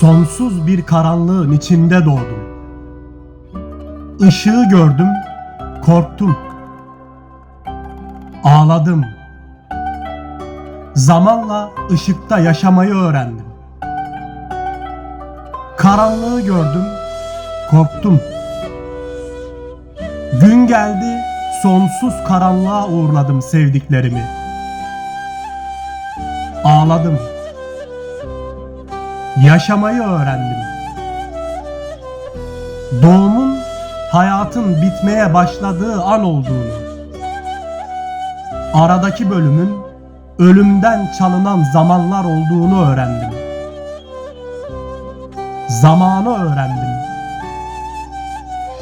Sonsuz bir karanlığın içinde doğdum. Işığı gördüm, korktum. Ağladım. Zamanla ışıkta yaşamayı öğrendim. Karanlığı gördüm, korktum. Gün geldi, sonsuz karanlığa uğurladım sevdiklerimi. Ağladım. Yaşamayı öğrendim. Doğumun hayatın bitmeye başladığı an olduğunu, aradaki bölümün ölümden çalınan zamanlar olduğunu öğrendim. Zamanı öğrendim.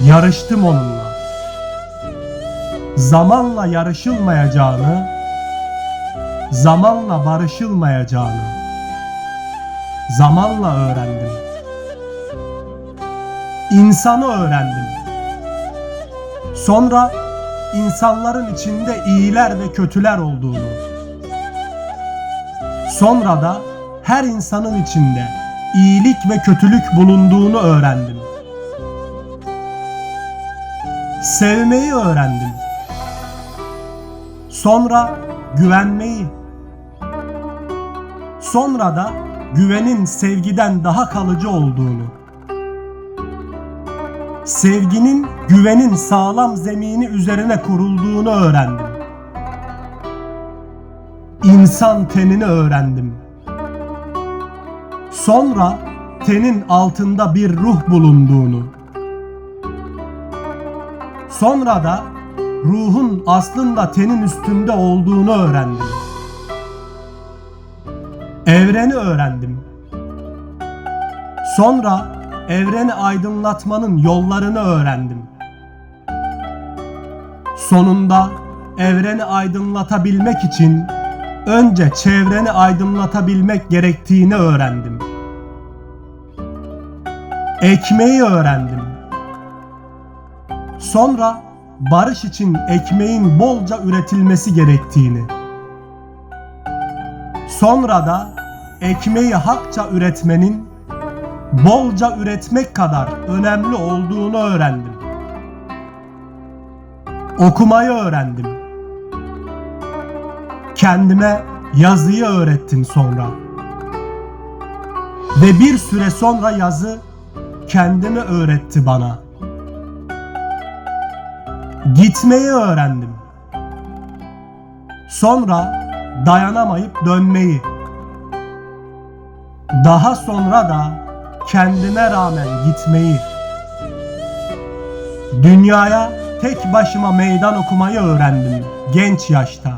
Yarıştım onunla. Zamanla yarışılmayacağını, zamanla barışılmayacağını zamanla öğrendim. İnsanı öğrendim. Sonra insanların içinde iyiler ve kötüler olduğunu. Sonra da her insanın içinde iyilik ve kötülük bulunduğunu öğrendim. Sevmeyi öğrendim. Sonra güvenmeyi. Sonra da güvenin sevgiden daha kalıcı olduğunu. Sevginin güvenin sağlam zemini üzerine kurulduğunu öğrendim. İnsan tenini öğrendim. Sonra tenin altında bir ruh bulunduğunu. Sonra da ruhun aslında tenin üstünde olduğunu öğrendim. Evreni öğrendim. Sonra evreni aydınlatmanın yollarını öğrendim. Sonunda evreni aydınlatabilmek için önce çevreni aydınlatabilmek gerektiğini öğrendim. Ekmeği öğrendim. Sonra barış için ekmeğin bolca üretilmesi gerektiğini. Sonra da ekmeği hakça üretmenin bolca üretmek kadar önemli olduğunu öğrendim. Okumayı öğrendim. Kendime yazıyı öğrettim sonra. Ve bir süre sonra yazı kendimi öğretti bana. Gitmeyi öğrendim. Sonra dayanamayıp dönmeyi. Daha sonra da kendime rağmen gitmeyi. Dünyaya tek başıma meydan okumayı öğrendim genç yaşta.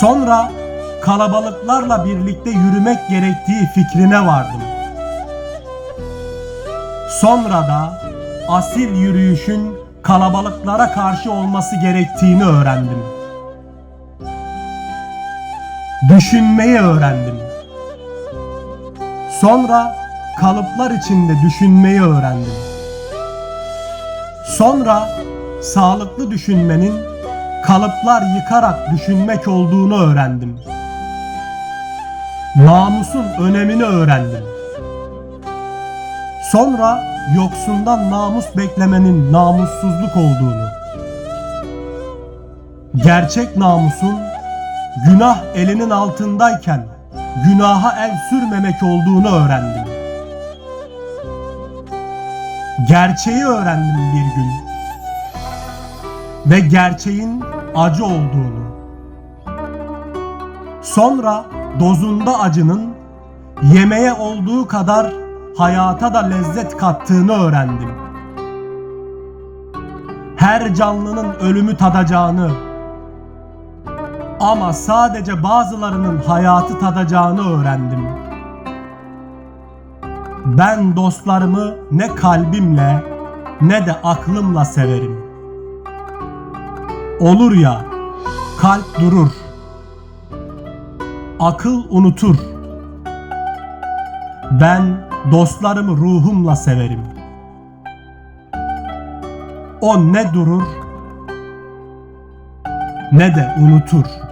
Sonra kalabalıklarla birlikte yürümek gerektiği fikrine vardım. Sonra da asil yürüyüşün kalabalıklara karşı olması gerektiğini öğrendim. Düşünmeyi öğrendim. Sonra kalıplar içinde düşünmeyi öğrendim. Sonra sağlıklı düşünmenin kalıplar yıkarak düşünmek olduğunu öğrendim. Namusun önemini öğrendim. Sonra yoksundan namus beklemenin namussuzluk olduğunu. Gerçek namusun günah elinin altındayken günaha el sürmemek olduğunu öğrendim. Gerçeği öğrendim bir gün. Ve gerçeğin acı olduğunu. Sonra dozunda acının yemeğe olduğu kadar hayata da lezzet kattığını öğrendim. Her canlının ölümü tadacağını, ama sadece bazılarının hayatı tadacağını öğrendim. Ben dostlarımı ne kalbimle ne de aklımla severim. Olur ya, kalp durur. Akıl unutur. Ben dostlarımı ruhumla severim. O ne durur ne de unutur.